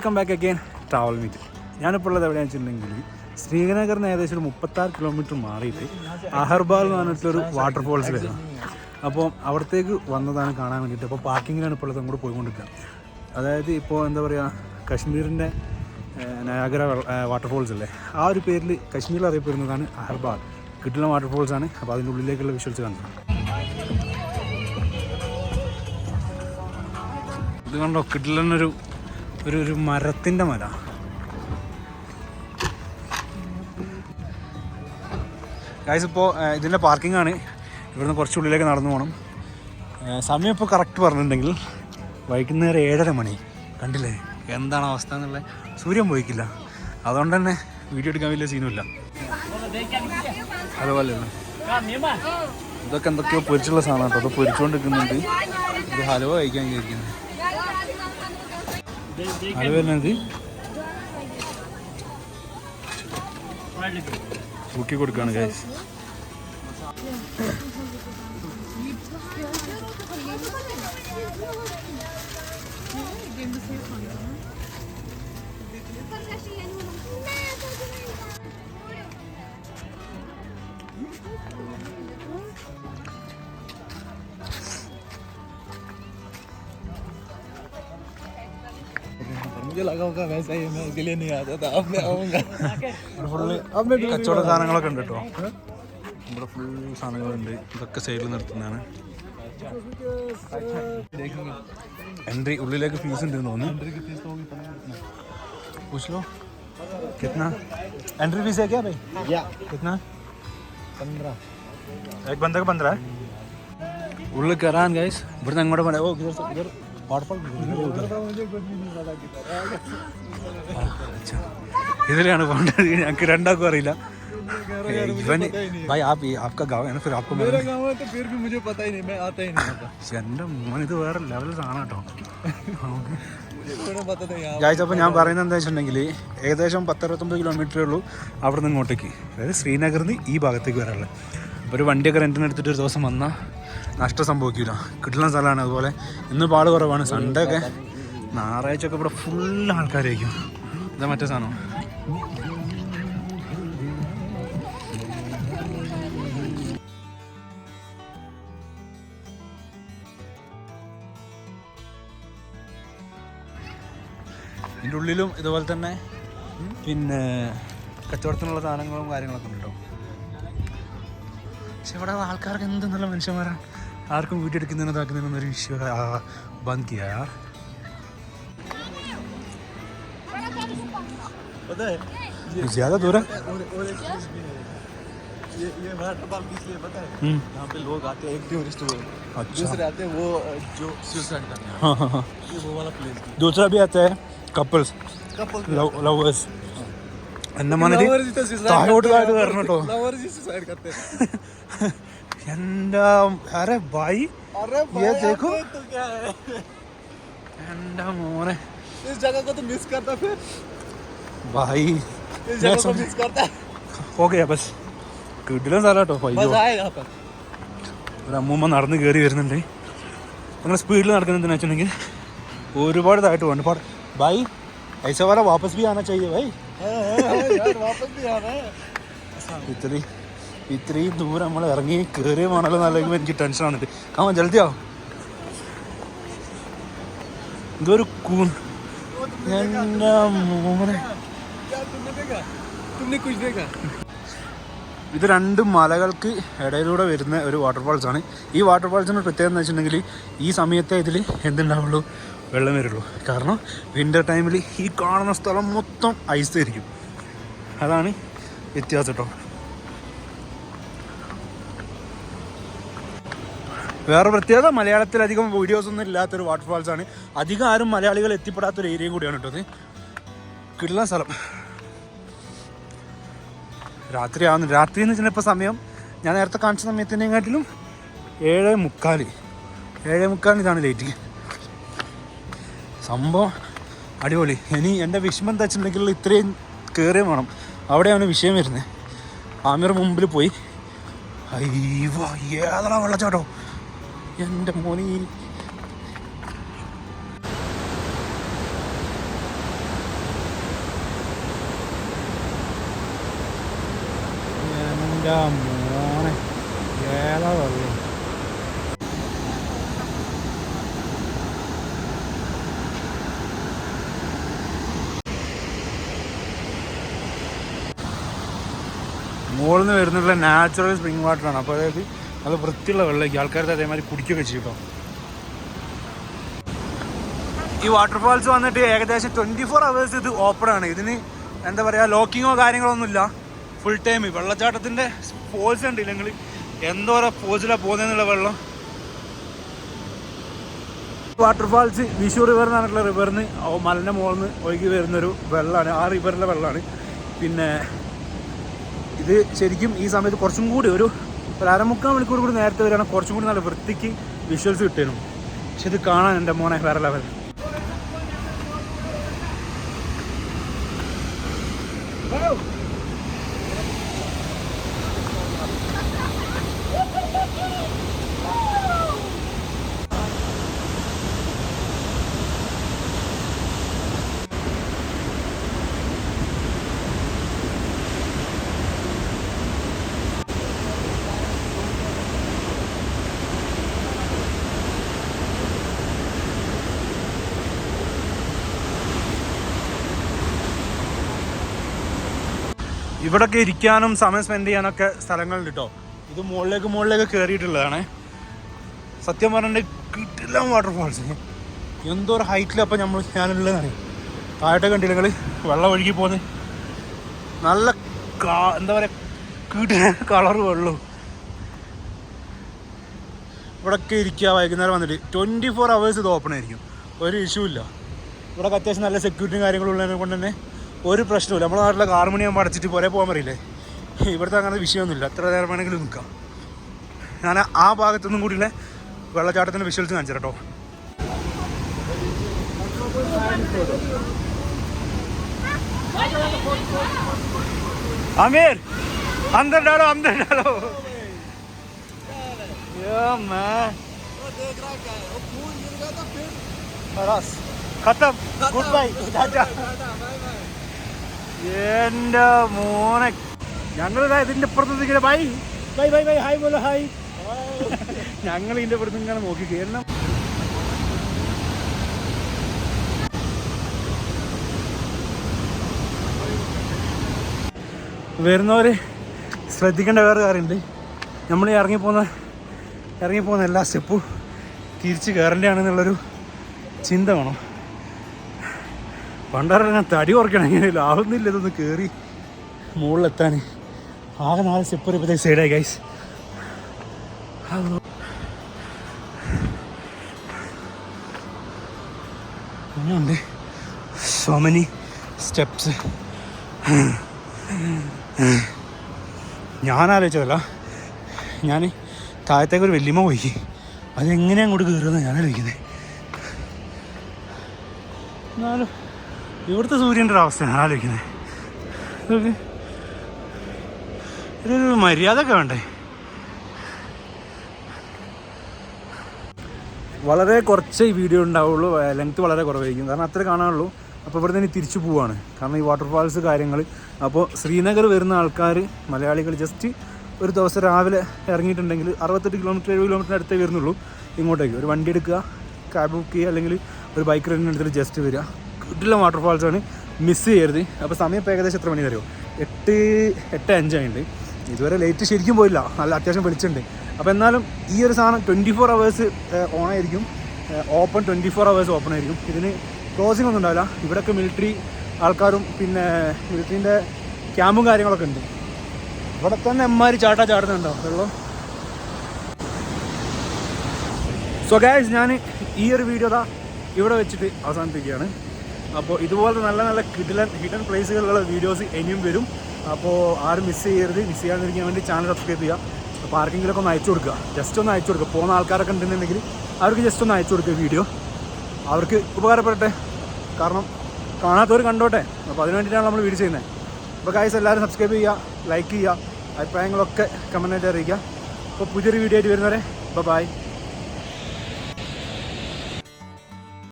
Welcome back again travel meet ഞാനിപ്പോൾ ഉള്ളത് എവിടെയാണെന്ന് വെച്ചിട്ടുണ്ടെങ്കിൽ ശ്രീനഗറിന് ഏകദേശം ഒരു മുപ്പത്താറ് കിലോമീറ്റർ മാറിയിട്ട് അഹർബാൽ എന്ന് പറഞ്ഞിട്ടൊരു വാട്ടർഫോൾസിലാണ് അപ്പോൾ അവിടത്തേക്ക് വന്നതാണ് കാണാൻ വേണ്ടിയിട്ട്. അപ്പോൾ പാർക്കിങ്ങിലാണ് ഇപ്പോൾ ഉള്ളത്. അങ്ങോട്ട് പോയിക്കൊണ്ടിരിക്കുക. അതായത് ഇപ്പോൾ എന്താ പറയുക കശ്മീരിന്റെ നയാഗര വാട്ടർഫോൾസ് അല്ലേ? ആ ഒരു പേരിൽ കശ്മീരിൽ അറിയപ്പെടുന്നതാണ് അഹർബാൽ കിട്ടുന്ന വാട്ടർഫോൾസ് ആണ്. അപ്പോൾ അതിന്റെ ഉള്ളിലേക്കുള്ള വിഷ്വൽസ് കണ്ടത് ഇത് കണ്ടോ കിട്ടില്ലെന്നൊരു ഒരു ഒരു മരത്തിന്റെ മല. ഗായ്സ് ഇപ്പോൾ ഇതിന്റെ പാർക്കിംഗ് ആണ്. ഇവിടുന്ന് കുറച്ചുള്ളിലേക്ക് നടന്നു പോകണം സമയം ഇപ്പോൾ കറക്റ്റ് പറഞ്ഞിട്ടുണ്ടെങ്കിൽ വൈകുന്നേരം ഏഴര മണി. കണ്ടില്ലേ? എന്താണ് അവസ്ഥ എന്നുള്ളത്? സൂര്യൻ പോയിക്കില്ല. അതുകൊണ്ട് തന്നെ വീഡിയോ എടുക്കാൻ വലിയ സീനുമില്ല അതുപോലെ ഇതൊക്കെ എന്തൊക്കെയോ പൊരിച്ചുള്ള സാധനം കേട്ടോ അത് പൊരിച്ചുകൊണ്ടിരിക്കുന്നുണ്ട് ഇത് ഹലുവ കഴിക്കാൻ വിചാരിക്കുന്നത് എന്നത് തൂക്കി കൊടുക്കാണ് ഗൈസ് मुझे लगा होगा वैसा ही मैं इसके लिए नहीं आता था अब मैं आऊंगा ഫുള്ള് കച്ചവട സാധനങ്ങളൊക്കെ ഉണ്ട് കേട്ടോ ഇവിടെ ഫുൾ സാധനങ്ങളുണ്ട് ഇതൊക്കെ സൈഡിൽ നിർത്തുന്നതാണ് എൻട്രി ഉള്ളിലേക്ക് ഫീസ് ഉണ്ട് തോന്നുന്നു पूछ लो कितना एंट्री फीस है क्या भाई या कितना पंद्रह एक बंदे का पंद्रह है ഉള്ളിൽ കയറാൻ ഗൈസ് ഇവിടുന്ന് അങ്ങോട്ട് പോകണേ ഓ ഇധർ ഇധർ വാട്ടർഫാൾ मुझे कुछ भी नहीं पता कितना ഇതിലാണ് പോകേണ്ടത് ഞങ്ങൾക്ക് രണ്ടാൾക്കും അറിയില്ല ഇവൻ ഭായ് ആപ്പ് आपका गाँव है ना फिर आपको मेरा गाँव है तो फिर भी मुझे पता ही नहीं मैं आता ही नहीं था എൻ്റെ മോൻ ഇത് വേറെ ലെവൽ സാധനം കേട്ടോ मुझे थोड़ा पता था यहाँ ഗായ്സ് അപ്പോൾ ഞാൻ പറയുന്നത് എന്താ വെച്ചിട്ടുണ്ടെങ്കിൽ ഏകദേശം പത്തറുപത്തൊമ്പത് കിലോമീറ്ററേ ഉള്ളൂ അവിടെ നിന്ന് ഇങ്ങോട്ടേക്ക് അതായത് ശ്രീനഗറിൽ നിന്ന് ഈ ഭാഗത്തേക്ക് വരാനുള്ളത് അപ്പോൾ ഒരു വണ്ടിയൊക്കെ റെന്റിന് എടുത്തിട്ട് ഒരു ദിവസം വന്നാൽ നഷ്ടം സംഭവിക്കില്ല കിട്ടുന്ന സ്ഥലമാണ് അതുപോലെ ഇന്ന് പാട് കുറവാണ്. സൺഡേ ഒക്കെ ഞായറാഴ്ച ഒക്കെ ഇവിടെ ഫുൾ ആൾക്കാരായിരിക്കും. ഇതാ മറ്റേ സാധനം. ഇതിന്റെ ഉള്ളിലും ഇതുപോലെ തന്നെ പിന്നെ കച്ചവടത്തിനുള്ള സാധനങ്ങളും കാര്യങ്ങളൊക്കെ ഉണ്ട്? കേട്ടോ പക്ഷെ ഇവിടെ ആൾക്കാർക്ക് എന്ത് നല്ല മനുഷ്യന്മാരാണ് ആർക്കും വീട്ടിലെടുക്കുന്നതിനും ഇതാക്കുന്നതിനും ഒരു വിഷയം ബന്ദ് ചെയ്യാ യാർ. पता है ज्यादा दूर है और और एक चीज भी है ये ये वाटर पार्क इसलिए पता है हम्म, यहाँ पे लोग आते हैं एक टूरिस्ट वो अच्छा दूसरे आते हैं वो अ, जो सुसाइड करते हैं हाँ हाँ हाँ ये वो वाला प्लेस दूसरा भी आता है कपल्स कपल ലവേഴ്സ് എന്താ താഴോട്ട് താഴോട്ട് കയറണം കേട്ടോ. എന്താ അരെ ബൈ. देखो എന്റെ മോനെ? ഭായി ഓക്കെ ബസ് കിട്ടില്ല സ്ഥലം കേട്ടോ ഒരു അമ്മൂമ്മ നടന്ന് കയറി വരുന്നുണ്ട്. അങ്ങനെ സ്പീഡിൽ നടക്കുന്നതെന്ന് വെച്ചിട്ടുണ്ടെങ്കിൽ ഒരുപാട് താഴ്ത്ത് പോകണ്ട് ബൈ. ഐസവാല വാപ്പസ് ബി ആണോ ചെയ്യേ ബൈ. ഇത്രയും ഇത്രയും ദൂരം നമ്മൾ ഇറങ്ങി കയറിയ മണൽ നല്ല എനിക്ക് ടെൻഷൻ ആണ് കാമ ജലദിയാ ഇതൊരു കൂൺ എന്റെ ഇത് രണ്ട് മലകൾക്ക് ഇടയിലൂടെ വരുന്ന ഒരു വാട്ടർഫാൾസ് ആണ്. ഈ വാട്ടർഫാൾസിന് പ്രത്യേകത എന്ന് വെച്ചിട്ടുണ്ടെങ്കിൽ ഈ സമയത്തെ ഇതിൽ എന്തുണ്ടാവുള്ളൂ? വെള്ളം വരുള്ളൂ. കാരണം വിന്റർ ടൈമിൽ ഈ കാണുന്ന സ്ഥലം മൊത്തം ഐസ് ആയിരിക്കും. അതാണ് വ്യത്യാസം കേട്ടോ വേറെ പ്രത്യേകത മലയാളത്തിൽ അധികം വീഡിയോസ് ഒന്നും ഇല്ലാത്തൊരു വാട്ടർഫാൾസ് ആണ്. അധികം ആരും മലയാളികൾ എത്തിപ്പെടാത്തൊരു ഏരിയ കൂടിയാണ് കേട്ടോ ഇത്. കിട്ടുന്ന സ്ഥലം. രാത്രി ആവുന്നു രാത്രി എന്ന് വെച്ചാൽ ഇപ്പോൾ സമയം ഞാൻ നേരത്തെ കാണിച്ച സമയത്തിനെക്കാട്ടിലും ഏഴ് മുക്കാൽ ഏഴ് മുക്കാലിന് ഇതാണ് ലേറ്റ് സംഭവം അടിപൊളി. ഇനി എന്റെ വിഷമം എന്താ വെച്ചിട്ടുണ്ടെങ്കിൽ ഇത്രയും കയറിയും വേണം. അവിടെയാണ് വിഷയം വരുന്നത് ആമിർ മുമ്പിൽ പോയി. അയ്യോ ഏതാ വെള്ളച്ചാട്ടോ? എന്റെ മോനി. എന്റെ മുകളിൽ നിന്ന് വരുന്നുള്ള നാച്ചുറൽ സ്പ്രിംഗ് വാട്ടറാണ് അപ്പോൾ അതായത് അത് വൃത്തിയുള്ള വെള്ളമായിരിക്കും. ആൾക്കാർക്ക് അതേമാതിരി കുടിക്കുകയൊക്കെ ചെയ്യും ഈ വാട്ടർഫാൾസ് വന്നിട്ട് ഏകദേശം ട്വന്റി ഫോർ അവേഴ്സ് ഇത് ഓപ്പൺ ആണ്. ഇതിന് എന്താ പറയുക ലോക്കിങ്ങോ കാര്യങ്ങളോ ഒന്നുമില്ല. ഫുൾ ടൈം വെള്ളച്ചാട്ടത്തിന്റെ ഫോൾസ് ഉണ്ട് ഇല്ലെങ്കിൽ എന്തോരം ഫോഴ്സിലാണ് പോകുന്നതെന്നുള്ള വെള്ളം. വാട്ടർഫാൾസ് വിഷു റിവർ എന്ന് പറഞ്ഞിട്ടുള്ള റിവറിന് മലന്റെ മുകളിൽ നിന്ന് ഒഴുകി വരുന്നൊരു വെള്ളമാണ് ആ റിവറിലെ വെള്ളമാണ് പിന്നെ ഇത് ശരിക്കും ഈ സമയത്ത് കുറച്ചും കൂടി ഒരു ഒരു അരമുക്കാൽ മണിക്കൂർ കൂടി നേരത്തെ വരികയാണെങ്കിൽ കുറച്ചും കൂടി നല്ല വൃത്തിക്ക് വിഷ്വൽസ് കിട്ടുന്നു പക്ഷെ ഇത് കാണാൻ എന്റെ മോനെ വേറെ ലെവൽ ഇവിടൊക്കെ ഇരിക്കാനും സമയം സ്പെൻഡ് ചെയ്യാനൊക്കെ സ്ഥലങ്ങളുണ്ട് കേട്ടോ ഇത് മുകളിലേക്ക് മുകളിലേക്ക് കയറിയിട്ടുള്ളതാണ് സത്യം പറഞ്ഞിട്ടുണ്ടെങ്കിൽ കിട്ടില്ല വാട്ടർഫാൾസ് എന്തോ ഒരു ഹൈറ്റിലപ്പം നമ്മൾ ഞാനുള്ളതാണ് താഴത്തെ കണ്ടില്ലെങ്കിൽ വെള്ളം ഒഴുകി പോന്ന്. നല്ല കാ എന്താ പറയുക കിട്ടിയ കളർ വെള്ളവും. ഇവിടൊക്കെ ഇരിക്കുക വൈകുന്നേരം വന്നിട്ട്. ട്വന്റി ഫോർ അവേഴ്സ് ഇത് ഓപ്പൺ ആയിരിക്കും. ഒരു ഇഷ്യൂ ഇല്ല. ഇവിടെ അത്യാവശ്യം നല്ല സെക്യൂരിറ്റിയും കാര്യങ്ങളും ഉള്ളതിനെ കൊണ്ട് തന്നെ ഒരു പ്രശ്നമില്ല നമ്മുടെ നാട്ടിലെ കാർ മണിയാകുമ്പോൾ അടച്ചിട്ട് പുറേ പോകാൻ പറയില്ലേ ഇവിടുത്തെ അങ്ങനെ വിഷയമൊന്നുമില്ല എത്ര നേരം വേണമെങ്കിലും നിൽക്കാം ഞാൻ ആ ഭാഗത്തൊന്നും കൂടിയില്ലേ വെള്ളച്ചാട്ടത്തിൻ്റെ വിഷ്വൽസ് കാണിച്ചു കേട്ടോ अमीर अंदर डालो अंदर डालो या मैं वो देख रहा क्या है वो फूल गिर गया तो फिर खलास खत्म गुड बाय എന്റെ മോനെ. ഞങ്ങൾ ഇതിന്റെ അപ്പുറത്ത് ഇങ്ങനെ bye. Bye bye bye. Hi പോലെ ഹായ്. ഞങ്ങൾ ഇതിന്റെ അപ്പുറത്ത് ഇങ്ങനെ നോക്കി. കയറണം വരുന്നവർ ശ്രദ്ധിക്കേണ്ട വേറെ കാര്യമുണ്ട്. നമ്മൾ ഇറങ്ങിപ്പോകുന്ന ഇറങ്ങിപ്പോകുന്ന എല്ലാ സ്റ്റെപ്പും തിരിച്ച് കയറേണ്ടതാണെന്നുള്ളൊരു ചിന്ത വേണം. പണ്ടാറ് തടി കുറയ്ക്കണമെങ്കിൽ ആവുന്നില്ല ഇതൊന്ന് കയറി മുകളിലെത്താൻ. ആകെ നാല് സ്റ്റെപ്പ് വരുമ്പോഴത്തേക്ക് സൈഡായി ഗൈസ് അങ്ങനെയുണ്ട് സോ മെനി സ്റ്റെപ്സ് ഞാൻ ആലോചിച്ചതല്ല ഞാൻ താഴത്തേക്ക് ഒരു വെല്ലിമ പോയി. അതെങ്ങനെയാണ് അങ്ങോട്ട് കയറുന്നത് ഞാൻ ആലോചിക്കുന്നത് എന്നാലും ഇവിടുത്തെ സൂര്യന്റെ ഒരു അവസ്ഥയാണ് ആലോചിക്കുന്നത് ഇതൊരു മര്യാദ ഒക്കെ വേണ്ടേ? വളരെ കുറച്ച് ഈ വീഡിയോ ഉണ്ടാവുള്ളൂ ലെങ്ത് വളരെ കുറവായിരിക്കും. കാരണം അത്ര കാണാനുള്ളൂ. അപ്പോൾ ഇവിടെ നിന്ന് തിരിച്ചു പോവാണ്. കാരണം ഈ വാട്ടർഫാൾസ് കാര്യങ്ങൾ അപ്പോൾ ശ്രീനഗർ വരുന്ന ആൾക്കാർ മലയാളികൾ ജസ്റ്റ് ഒരു ദിവസം രാവിലെ ഇറങ്ങിയിട്ടുണ്ടെങ്കിൽ അറുപത്തെട്ട് കിലോമീറ്റർ എഴുപത് കിലോമീറ്റർ അടുത്തേ വരുന്നുള്ളൂ. ഇങ്ങോട്ടേക്ക്. ഒരു വണ്ടി എടുക്കുക ക്യാബ് ബുക്ക് ചെയ്യുക അല്ലെങ്കിൽ ഒരു ബൈക്ക് റെന്റിന് എടുത്തിട്ട് ജസ്റ്റ് വരിക. കിട്ടില്ല ആണ്. മിസ് ചെയ്യരുത്. അപ്പോൾ സമയം ഇപ്പോൾ ഏകദേശം എത്ര മണി തരുമോ എട്ട് എട്ട് അഞ്ചായിട്ടുണ്ട് ഇതുവരെ ലേറ്റ് ശരിക്കും പോയില്ല. നല്ല അത്യാവശ്യം വെളിച്ചുണ്ട് അപ്പോൾ എന്നാലും ഈ ഒരു സാധനം ട്വന്റി ഫോർ അവേഴ്സ് ഓൺ ആയിരിക്കും open twenty four hours open ആയിരിക്കും. ഇതിന് ക്ലോസിംഗ് ഒന്നും ഉണ്ടാവില്ല. ഇവിടെയൊക്കെ മിലിറ്ററി ആൾക്കാരും പിന്നെ മിലിറ്ററിന്റെ ക്യാമ്പും കാര്യങ്ങളൊക്കെ ഉണ്ട്. ഇവിടെ തന്നെ എമ്മാരി ചാട്ടാ ചാടുന്നുണ്ടോ? വെള്ളം. സോ ഞാൻ ഈ ഒരു വീഡിയോ ഇവിടെ വെച്ചിട്ട് അവസാനിപ്പിക്കുകയാണ്. അപ്പോൾ ഇതുപോലെ നല്ല നല്ല കിഡിലൻ ഹിഡൻ പ്ലേസുകളിലുള്ള വീഡിയോസ് ഇനിയും വരും. അപ്പോൾ ആരും മിസ് ചെയ്യരുത്. മിസ് ചെയ്യാതിരിക്കാൻ വേണ്ടി ചാനൽ സബ്സ്ക്രൈബ് ചെയ്യുക. അപ്പോൾ ആർക്കെങ്കിലുമൊക്കെ ഒന്ന് അയച്ചു കൊടുക്കുക. ജസ്റ്റ് ഒന്ന് അയച്ചു കൊടുക്കുക. പോകുന്ന ആൾക്കാരൊക്കെ ഉണ്ടെന്നുണ്ടെങ്കിൽ അവർക്ക് ജസ്റ്റ് ഒന്ന് അയച്ചു കൊടുക്കുക വീഡിയോ അവർക്ക് ഉപകാരപ്പെടട്ടെ. കാരണം കാണാത്തവർ കണ്ടോട്ടെ. അപ്പോൾ അതിന് വേണ്ടിയിട്ടാണ് നമ്മൾ വീഡിയോ ചെയ്യുന്നത്. അപ്പോൾ കായ്സ് എല്ലാവരും സബ്സ്ക്രൈബ് ചെയ്യുക ലൈക്ക് ചെയ്യുക അഭിപ്രായങ്ങളൊക്കെ കമന്റായിട്ട് അറിയിക്കുക. അപ്പോൾ പുതിയൊരു വീഡിയോ ആയിട്ട് വരുന്നവരെ ബൈ